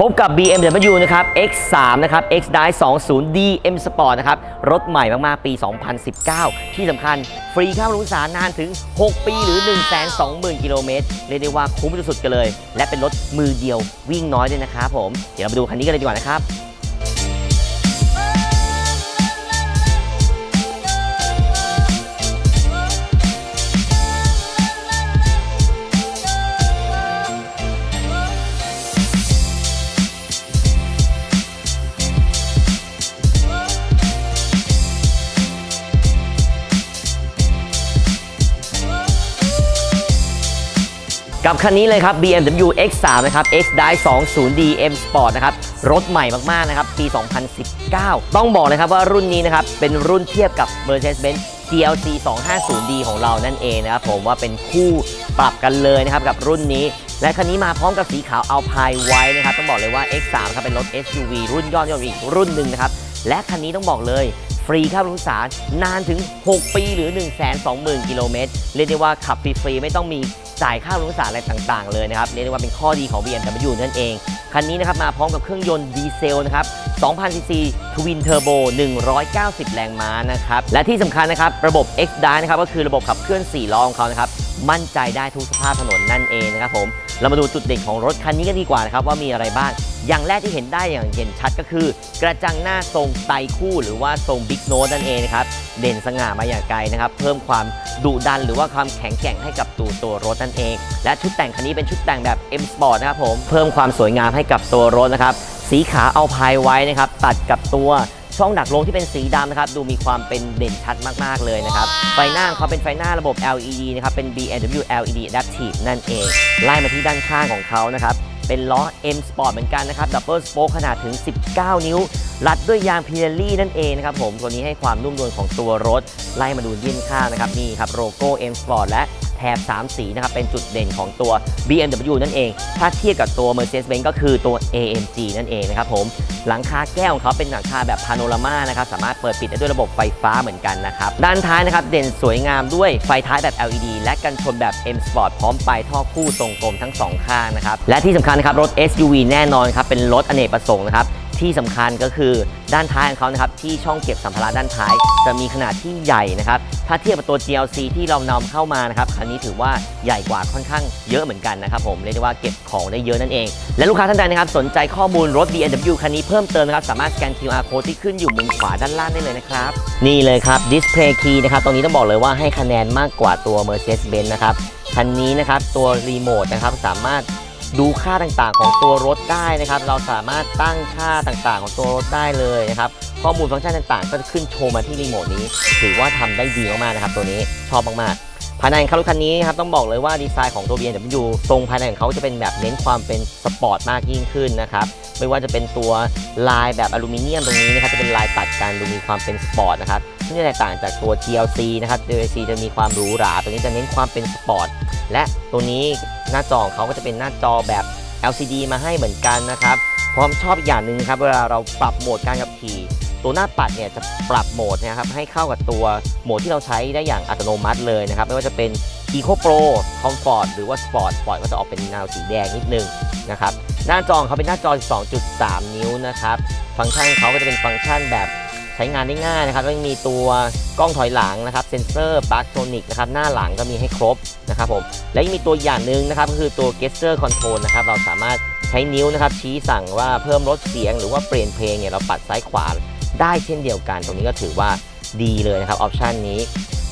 พบกับ BMW นะครับ X3 นะครับ X Drive 20 DM Sport นะครับ รถใหม่มาก ๆ ปี 2019 ที่สำคัญฟรีค่าบำรุงสารนานถึง 6 ปีหรือ 120,000 กิโลเมตร เรียกได้ว่าคุ้มสุดๆกันเลย และเป็นรถมือเดียววิ่งน้อยด้วยนะครับผม เดี๋ยวเราไปดูคันนี้กันเลยดีกว่านะครับ กับคันนี้เลยครับ BMW X3 นะครับ X Drive 20 DM Sport นะครับ รถใหม่มาก ๆ นะครับ ปี 2019 ต้องบอกเลยครับว่ารุ่นนี้นะครับ เป็นรุ่นเทียบกับ Mercedes-Benz GLC 250D ของเรานั่นเองนะครับผมว่าเป็นคู่ปรับกันเลยนะครับกับรุ่นนี้ และคันนี้มาพร้อมกับสีขาว Alpine White นะครับ ต้องบอกเลยว่า X3 ครับเป็นรถ SUV รุ่นยอดนิยมอีกรุ่นหนึ่งนะครับ และคันนี้ต้องบอกเลยฟรีค่าบรุงสารนานถึง 6 ปีหรือ 120,000 กิโลเมตรเรียกได้ว่าขับฟรีๆไม่ต้องมี จ่ายค่าบำรุงสารอะไรต่างๆ เลยนะครับเรียกได้ว่าเป็นข้อดีของ BMW นั่นเอง คันนี้นะครับมาพร้อมกับเครื่องยนต์ดีเซลนะครับ2,000ซีซีทวินเทอร์โบ190 แรงม้านะครับ และที่สำคัญนะครับ ระบบ X Drive นะครับ ก็คือระบบขับเคลื่อน 4 ล้อของเขานะครับ มั่นใจได้ทุกสภาพถนนนั่นเองนะครับผม เรามาดูจุดเด่นของรถคันนี้กันดีกว่านะครับว่ามีอะไรบ้าง อย่างแรกที่เห็นได้อย่างเห็นชัดก็คือ กระจังหน้าทรงไตคู่หรือว่าทรงบิ๊กโน e นั่นเองนะครับเด่นสง่ามาอย่างไกลนะครับ เพิ่มความดุดันหรือว่าความแข็งแกร่งให้กับตัวตัวรถนั่นเอง และชุดแต่งคันนี้เป็นชุดแต่งแบบ M Sport นะครับผมเพิ่มความสวยงามให้กับตัวรถนะครับสีขาวเอาพายไว้นะครับตัดกับตัว ช่องดักลมที่เป็นสีดำนะครับดูมีความเป็นเด่นชัดมากๆเลยนะครับไฟหน้าของเขาเป็นไฟหน้าระบบ LED นะครับเป็น BMW LED Adaptive นั่นเองไล่มาที่ด้านข้างของเขานะครับเป็นล้อ M Sport เหมือนกันนะครับดับเบิลสโป๊กขนาดถึง 19 นิ้ว รัดด้วยยางพิเรลี่นั่นเองนะครับผมตัวนี้ให้ความนุ่มนวลของตัวรถ ไล่มาดูด้านข้างนะครับนี่ครับโลโก้ M Sport และแถบ 3 สีนะครับเป็นจุดเด่นของตัว BMW นั่นเอง ถ้าเทียบกับตัว Mercedes-Benz ก็คือตัว AMG นั่นเองนะครับผม หลังคาแก้วของเขาเป็นหลังคาแบบพาโนรามานะครับสามารถเปิดปิดได้ด้วยระบบไฟฟ้าเหมือนกันนะครับด้านท้ายนะครับเด่นสวยงามด้วยไฟท้ายแบบ LED และกันชนแบบ M Sport พร้อมปลายท่อคู่ทรงกลมทั้งสองข้างนะครับและที่สำคัญนะครับรถ SUV แน่นอนครับเป็นรถอเนกประสงค์นะครับ ที่สำคัญก็คือด้านท้ายของเขานะครับที่ช่องเก็บสัมภาระด้านท้าย จะมีขนาดที่ใหญ่นะครับถ้าเทียบกับตัว GLC ที่เรานำเข้ามานะครับคันนี้ถือว่าใหญ่กว่าค่อนข้างเยอะเหมือนกันนะครับผมเรียกได้ว่าเก็บของได้เยอะนั่นเอง และลูกค้าท่านใดนะครับสนใจข้อมูลรถ BMW คันนี้เพิ่มเติมนะครับสามารถสแกน QR code ที่ขึ้นอยู่มุมขวาด้านล่างได้เลยนะครับนี่เลยครับ Display Key นะครับตรงนี้ต้องบอกเลยว่าให้คะแนนมากกว่าตัว Mercedes-Benz นะครับคันนี้นะครับตัวรีโมทนะครับสามารถ ดูค่าต่างๆ ของตัวรถได้นะครับ เราสามารถตั้งค่าต่างๆ ของตัวรถได้เลยนะครับ ข้อมูลฟังก์ชันต่างๆ ก็จะขึ้นโชว์มาที่รีโมทนี้ ถือว่าทำได้ดีมากๆนะครับ ตัวนี้ชอบมากๆ ภายในของรถคันนี้ครับต้องบอกเลยว่าดีไซน์ของตัว BMW ทรงภายในของเขาจะเป็นแบบเน้นความเป็นสปอร์ตมากยิ่งขึ้นนะครับ ไม่ว่าจะเป็นตัวลายแบบอลูมิเนียมตรงนี้นะครับจะเป็นลายตัดกันดูมีความเป็นสปอร์ตนะครับซึ่งจะแตกต่างจากตัว GLC นะครับ GLC จะมีความหรูหราตัวนี้จะเน้นความเป็นสปอร์ตและตัวนี้หน้าจอของเขาก็จะเป็นหน้าจอแบบ LCD มาให้เหมือนกันนะครับพร้อมชอบอีกอย่างหนึ่งครับเวลาเราปรับโหมดการขับขี่ตัวหน้าปัดเนี่ยจะปรับโหมดนะครับให้เข้ากับตัวโหมดที่เราใช้ได้อย่างอัตโนมัติเลยนะครับไม่ว่าจะเป็น Eco Pro Comfort หรือว่า Sport Sport ก็จะออกเป็นแนวสีแดงนิดนึงนะครับ หน้าจอเขาเป็นหน้าจอ2.3 นิ้วนะครับ ฟังก์ชันเขาก็จะเป็นฟังก์ชันแบบใช้งานได้ง่ายนะครับแล้วยังมีตัวกล้องถอยหลังนะครับเซนเซอร์ปาร์คโทนิกนะครับหน้าหลังก็มีให้ครบนะครับผมและยังมีตัวอย่างหนึ่งนะครับก็คือตัว Gesture Control นะครับเราสามารถใช้นิ้วนะครับชี้สั่งว่าเพิ่มลดเสียงหรือว่าเปลี่ยนเพลงเนี่ยเราปัดซ้ายขวาได้เช่นเดียวกัน ตรงนี้ก็ถือว่าดีเลยนะครับออปชันนี้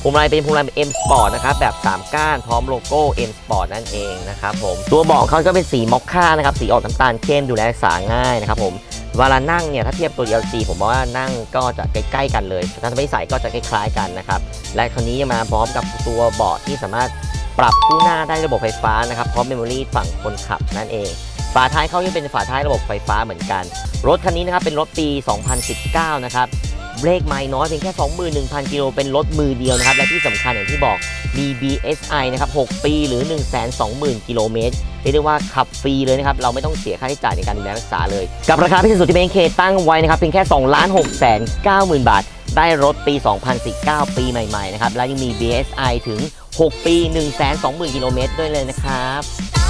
พวงมาลัยเป็นพวงมาลัย M Sport นะครับแบบ 3 ก้านพร้อมโลโก้ M Sport นั่นเองนะครับผมตัวเบาะเขาก็เป็นสีมอคค่านะครับสีออกน้ำตาลเข้มดูแลรักษาง่ายนะครับผมเวลานั่งเนี่ยถ้าเทียบตัว LG ผมว่านั่งก็จะใกล้ๆกันเลยถ้าไม่ใส่ก็จะคล้ายๆกันนะครับและคราวนี้มาพร้อมกับตัวเบาะที่สามารถปรับคู่หน้าได้ระบบไฟฟ้านะครับพร้อมเมมโมรี่ฝั่งคนขับนั่นเอง ฝาท้ายเขายังเป็นฝาท้ายระบบไฟฟ้าเหมือนกัน รถคันนี้นะครับเป็นรถปี 2019 นะครับ เบรกไม่น้อยเพียงแค่ 21,000 กิโลเป็นรถมือเดียวนะครับ และที่สำคัญอย่างที่บอก BBSI นะครับ 6 ปีหรือ 120,000 กิโลเมตรเรียกได้ว่าขับฟรีเลยนะครับ เราไม่ต้องเสียค่าใช้จ่ายในการดูแลรักษาเลย กับราคาพิเศษสุดที่เบนเคตั้งไว้นะครับเพียงแค่2ล้าน6แสน90,000 บาท ได้รถปี 2019 ปีใหม่ ๆ นะครับ และยังมี BSI ถึง 6 ปี 120,000 กิโลเมตรด้วยเลยนะครับ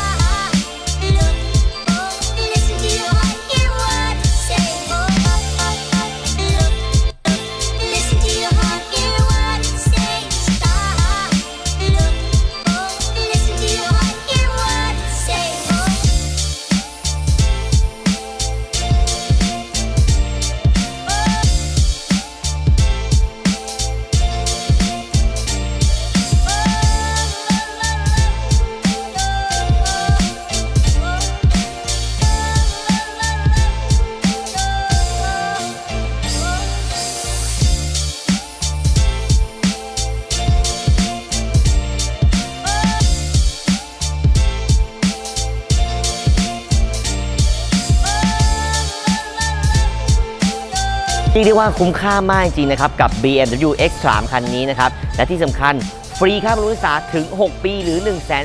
เรียกได้ว่าคุ้มค่ามากจริงนะครับ กับ BMW X3 คันนี้นะครับ และที่สำคัญฟรีค่าบำรุงรักษาถึง 6 ปีหรือ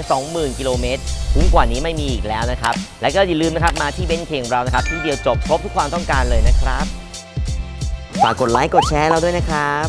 120,000 กิโลเมตรคุ้มกว่านี้ไม่มีอีกแล้วนะครับ และก็อย่าลืมนะครับมาที่เบนซ์เคงเรานะครับ ที่เดียวจบครบทุกความต้องการเลยนะครับ ฝากกดไลค์กดแชร์เราด้วยนะครับ